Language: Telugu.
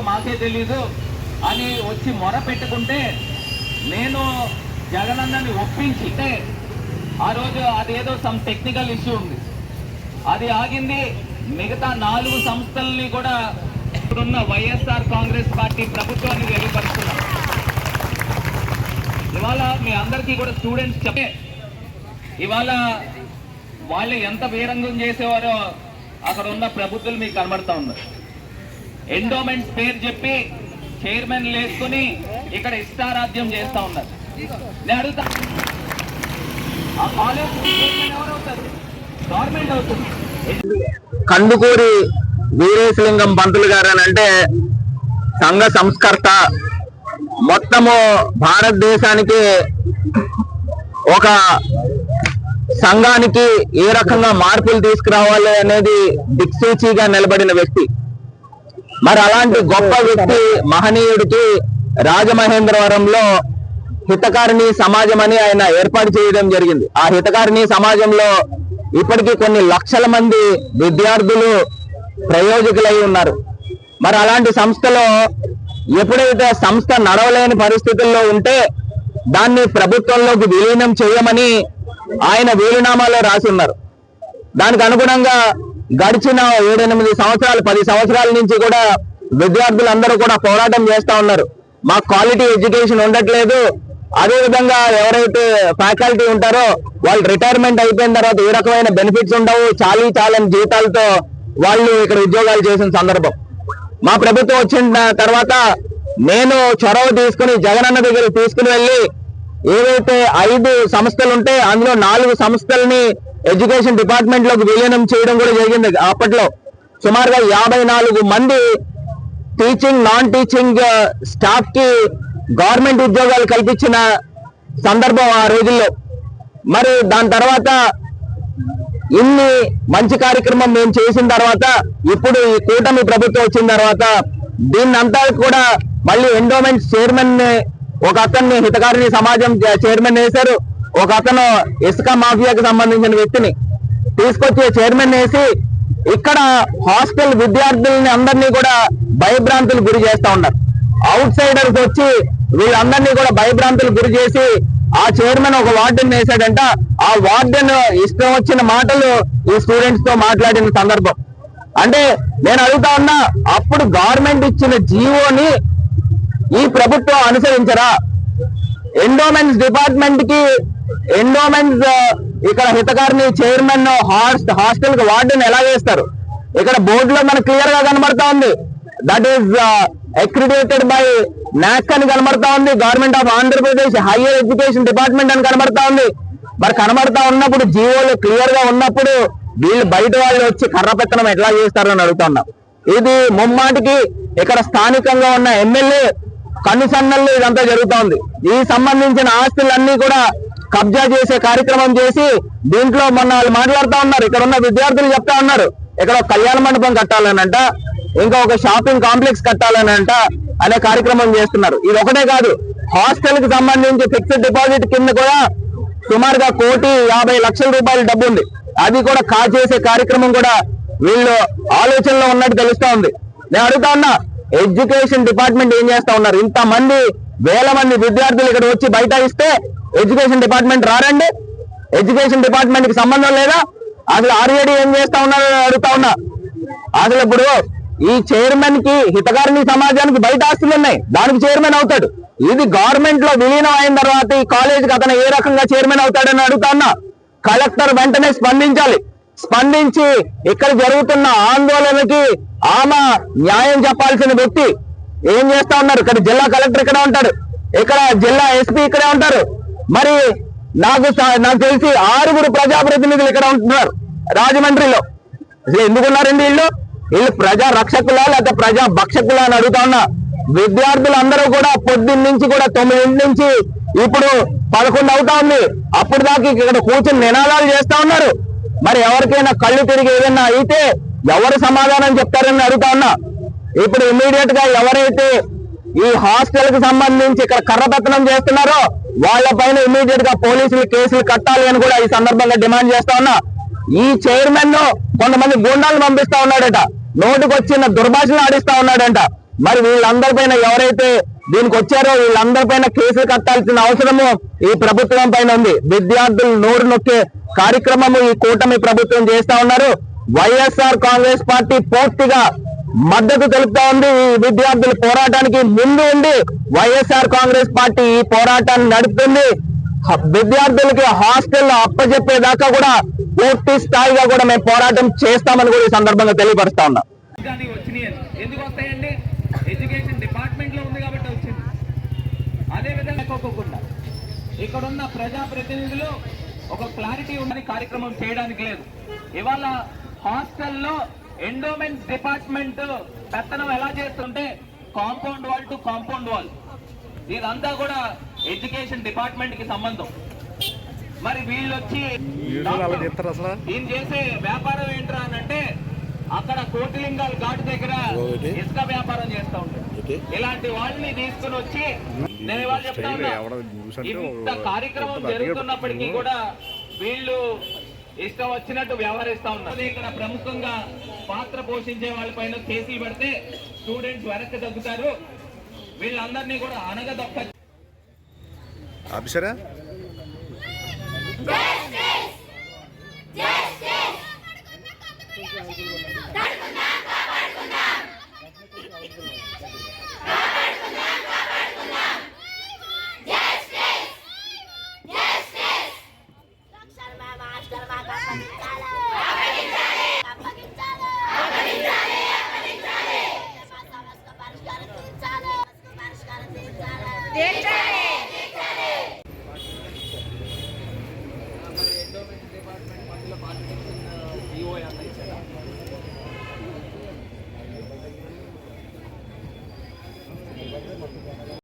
మాకే తెలీదు. అని వచ్చి మొర పెట్టుకుంటే నేను జగనన్నని ఒప్పించి ఆ రోజు అదేదో సమ్ టెక్నికల్ ఇష్యూ ఉంది. అది ఆగింది. మిగతా నాలుగు సంస్థల్ని కూడా ఇప్పుడున్న వైఎస్ఆర్ కాంగ్రెస్ పార్టీ ప్రభుత్వాన్ని వెలుపరుస్తున్నాం ఇవాళ మీ అందరికీ కూడా స్టూడెంట్స్ చెప్పే ఇవాళ వాళ్ళు ఎంత వీరంగం చేసేవారో అక్కడ ఉన్న ప్రభుత్వం మీకు కనబడతా ఉన్నారు ఎండోమెంట్స్ పేరు చెప్పి చైర్మన్ లేసుకుని ఇక్కడ ఇష్టారాధ్యం చేస్తా ఉన్నారు. నేను అడుగుతా. ఆ కాలేజ్ చైర్మన్ గవర్నమెంట్ అవుతుంది కందుకూరి వీరేశలింగం పంతులు గారు అని అంటే సంఘ సంస్కర్త. మొత్తము భారతదేశానికి ఒక సంఘానికి ఏ రకంగా మార్పులు తీసుకురావాలి అనేది దిక్సూచిగా నిలబడిన వ్యక్తి. మరి అలాంటి గొప్ప వ్యక్తి మహనీయుడికి రాజమహేంద్రవరంలో హితకారిణి సమాజం అని ఆయన ఏర్పాటు చేయడం జరిగింది. ఆ హితకారిణి సమాజంలో ఇప్పటికీ కొన్ని లక్షల మంది విద్యార్థులు ప్రయోజకులై ఉన్నారు. మరి అలాంటి సంస్థలో ఎప్పుడైతే సంస్థ నడవలేని పరిస్థితుల్లో ఉంటే దాన్ని ప్రభుత్వంలోకి విలీనం చేయమని ఆయన వీలునామాలో రాసి ఉన్నారు. దానికి అనుగుణంగా గడిచిన ఏడెనిమిది సంవత్సరాలు పది సంవత్సరాల నుంచి కూడా విద్యార్థులందరూ కూడా పోరాటం చేస్తా ఉన్నారు. మాకు క్వాలిటీ ఎడ్యుకేషన్ ఉండట్లేదు. అదేవిధంగా ఎవరైతే ఫ్యాకల్టీ ఉంటారో వాళ్ళు రిటైర్మెంట్ అయిపోయిన తర్వాత ఏ రకమైన బెనిఫిట్స్ ఉండవు. చాలీ చాలని జీతాలతో వాళ్ళు ఇక్కడ ఉద్యోగాలు చేసిన సందర్భం. మా ప్రభుత్వం వచ్చిన తర్వాత నేను చొరవ తీసుకుని జగనన్న దగ్గర తీసుకుని వెళ్ళి ఏవైతే ఐదు సంస్థలు ఉంటే అందులో నాలుగు సంస్థల్ని ఎడ్యుకేషన్ డిపార్ట్మెంట్లోకి విలీనం చేయడం కూడా జరిగింది. అప్పట్లో సుమారుగా యాభై నాలుగు మంది టీచింగ్ నాన్ టీచింగ్ స్టాఫ్కి గవర్నమెంట్ ఉద్యోగాలు కల్పించిన సందర్భం ఆ రోజుల్లో. మరి దాని తర్వాత ఇన్ని మంచి కార్యక్రమం మేము చేసిన తర్వాత ఇప్పుడు ఈ కూటమి ప్రభుత్వం వచ్చిన తర్వాత దీన్నంతా కూడా మళ్ళీ ఎండోమెంట్ చైర్మన్ ఒక అతన్ని హితకారిణి సమాజం చైర్మన్ వేశారు. ఒక అతను ఇసుక మాఫియాకి సంబంధించిన వ్యక్తిని తీసుకొచ్చి చైర్మన్ వేసి ఇక్కడ హాస్టల్ విద్యార్థుల్ని అందరినీ కూడా భయభ్రాంతులు గురి చేస్తా ఉన్నారు. అవుట్ సైడర్స్ వచ్చి వీళ్ళందరినీ కూడా భయభ్రాంతులు గురి చేసి ఆ చైర్మన్ ఒక వార్డెన్ వేశాడంట. ఆ వార్డెన్ ఇష్టం వచ్చిన మాటలు ఈ స్టూడెంట్స్తో మాట్లాడిన సందర్భం. అంటే నేను అడుగుతా ఉన్నా అప్పుడు గవర్నమెంట్ ఇచ్చిన జీవోని ఈ ప్రభుత్వం అనుసరించరా? ఎండోమెంట్స్ డిపార్ట్మెంట్కి ఎండోమెంట్స్ uh, ఇక్కడ హితకారిని చైర్మన్ హాస్ట్ హాస్టల్కి వార్డెన్ ఎలా వేస్తారు? ఇక్కడ బోర్డులో మనకు క్లియర్గా కనబడతా ఉంది. దట్ ఈస్ అక్రిడేటెడ్ బై నాక్ అని కనబడతా ఉంది. Government of Andhra Pradesh higher education department అని కనబడతా ఉంది. మరి కనబడతా ఉన్నప్పుడు జీవోలు క్లియర్గా ఉన్నప్పుడు వీళ్ళు బయట వాళ్ళు వచ్చి కర్ర పెత్తనం ఎట్లా చేస్తారు అని అడుగుతున్నాం. ఇది ముమ్మాటికి ఇక్కడ స్థానికంగా ఉన్న ఎమ్మెల్యే కన్నుసన్నల్లో ఇదంతా జరుగుతోంది ఈ సంబంధించిన ఆస్తులన్నీ కూడా కబ్జా చేసే కార్యక్రమం చేసి దీంట్లో మొన్న వాళ్ళు మాట్లాడుతా ఉన్నారు. ఇక్కడ ఉన్న విద్యార్థులు చెప్తా ఉన్నారు. ఇక్కడ ఒక కళ్యాణ మండపం కట్టాలనంట ఇంకా ఒక షాపింగ్ కాంప్లెక్స్ కట్టాలనంట అనే కార్యక్రమం చేస్తున్నారు. ఇది ఒకటే కాదు హాస్టల్కి సంబంధించి ఫిక్స్డ్ డిపాజిట్ కింద కూడా సుమారుగా కోటి యాభై లక్షల రూపాయల డబ్బు ఉంది. అది కూడా కాజేసే కార్యక్రమం కూడా వీళ్ళు ఆలోచనలో ఉన్నట్టు తెలుస్తా ఉంది. నేను అడుగుతా ఉన్నా ఎడ్యుకేషన్ డిపార్ట్మెంట్ ఏం చేస్తా ఉన్నారు? ఇంతమంది వేల మంది విద్యార్థులు ఇక్కడ వచ్చి బయట ఇస్తే ఎడ్యుకేషన్ డిపార్ట్మెంట్ రారండి. ఎడ్యుకేషన్ డిపార్ట్మెంట్కి సంబంధం లేదా? అసలు ఆర్ఏడి ఏం చేస్తా ఉన్నారో అడుగుతా ఉన్నా. అసలు ఇప్పుడు ఈ చైర్మన్కి హితకారిణి సమాజానికి బయట ఆస్తులు ఉన్నాయి. దానికి చైర్మన్ అవుతాడు. ఇది గవర్నమెంట్లో విలీనం అయిన తర్వాత ఈ కాలేజీకి అతను ఏ రకంగా చైర్మన్ అవుతాడని అడుగుతా ఉన్నా. కలెక్టర్ వెంటనే స్పందించాలి. స్పందించి ఇక్కడ జరుగుతున్న ఆందోళనకి ఆమె న్యాయం చెప్పాల్సిన వ్యక్తి ఏం చేస్తా ఉన్నారు? ఇక్కడ జిల్లా కలెక్టర్ ఇక్కడే ఉంటాడు. ఇక్కడ జిల్లా ఎస్పీ ఇక్కడే ఉంటారు. మరి నాకు నాకు తెలిసి ఆరుగురు ప్రజాప్రతినిధులు ఇక్కడ ఉంటున్నారు రాజమండ్రిలో. ఎందుకున్నారండి వీళ్ళు? వీళ్ళు ప్రజా రక్షకులా లేకపోతే ప్రజా భక్షకులా అని అడుగుతా ఉన్నా. విద్యార్థులందరూ కూడా పొద్దున్న నుంచి కూడా తొమ్మిదింటి నుంచి ఇప్పుడు పదకొండు అవుతా ఉంది. అప్పుడు దాకా ఇక్కడ కూర్చొని నినాదాలు చేస్తా ఉన్నారు. మరి ఎవరికైనా కళ్ళు తిరిగి ఏదైనా అయితే ఎవరు సమాధానం చెప్తారని అడుగుతా ఉన్నా. ఇప్పుడు ఇమీడియట్గా ఎవరైతే ఈ హాస్టల్కి సంబంధించి ఇక్కడ కర్రపెత్తనం చేస్తున్నారో. వాళ్ళ పైన ఇమీడియట్గా పోలీసులు కేసులు కట్టాలి అని కూడా ఈ సందర్భంగా డిమాండ్ చేస్తా ఉన్నా. ఈ చైర్మన్ను కొంతమంది గుండాలు పంపిస్తా ఉన్నాడట. నోటుకొచ్చిన దుర్భాషలు ఆడిస్తా ఉన్నాడంట. మరి వీళ్ళందరి పైన ఎవరైతే దీనికి వచ్చారో వీళ్ళందరి పైన కేసులు కట్టాల్సిన అవసరము ఈ ప్రభుత్వం పైన ఉంది. విద్యార్థులు నోరు నొక్కే కార్యక్రమము ఈ కూటమి ప్రభుత్వం చేస్తా ఉన్నారు. వైఎస్ఆర్ కాంగ్రెస్ పార్టీ పూర్తిగా మద్దతు తెలుపుతా ఉంది విద్యార్థుల పోరాటానికి. ముందు ఉండి వైఎస్ఆర్ కాంగ్రెస్ పార్టీ ఈ పోరాటాన్ని నడుపుతుంది. విద్యార్థులకి హాస్టల్లో అప్పచెప్పేదాకా కూడా పూర్తి స్థాయిగా కూడా మేము పోరాటం చేస్తామని కూడా ఈ సందర్భంగా తెలియపరుస్తా ఉన్నాం. ఎందుకు వస్తాయండి? ఎడ్యుకేషన్ డిపార్ట్మెంట్లో ఉంది కాబట్టి వచ్చింది. అదే కోకోకుండా ఇక్కడ ఉన్న ప్రజాప్రతినిధులు ఒక క్లారిటీ ఉందని కార్యక్రమం చేయడానికి లేదు. ఇవాళ హాస్టల్లో ఎండోమెంట్స్ డిపార్ట్మెంట్ పెత్తనం ఎలా చేస్తుంటే compound wall to compound wall ఇదంతా కూడా ఎడ్యుకేషన్ డిపార్ట్మెంట్కి సంబంధం మరి వీళ్ళు వచ్చి ఈయన చేసే వ్యాపారం ఏంట్రా అని అంటే అక్కడ కోటిలింగాల ఘాటు దగ్గర. ఇసుక వ్యాపారం చేస్తా ఉంటాడు. ఇలాంటి వాళ్ళని తీసుకుని వచ్చి నేను ఇవాళ చెప్తా కార్యక్రమం జరుగుతున్నప్పటికీ. కూడా వీళ్ళు ఇష్టం వచ్చినట్టు వ్యవహరిస్తా ఉన్నారు. ఇక్కడ ప్రముఖంగా పాత్ర పోషించే వాళ్ళ పైన కేసులు పెడితే స్టూడెంట్స్ వెనక్కి తగ్గుతారు. వీళ్ళందరినీ కూడా అనగదొక్క ఆఫీసరా Bye. Bye.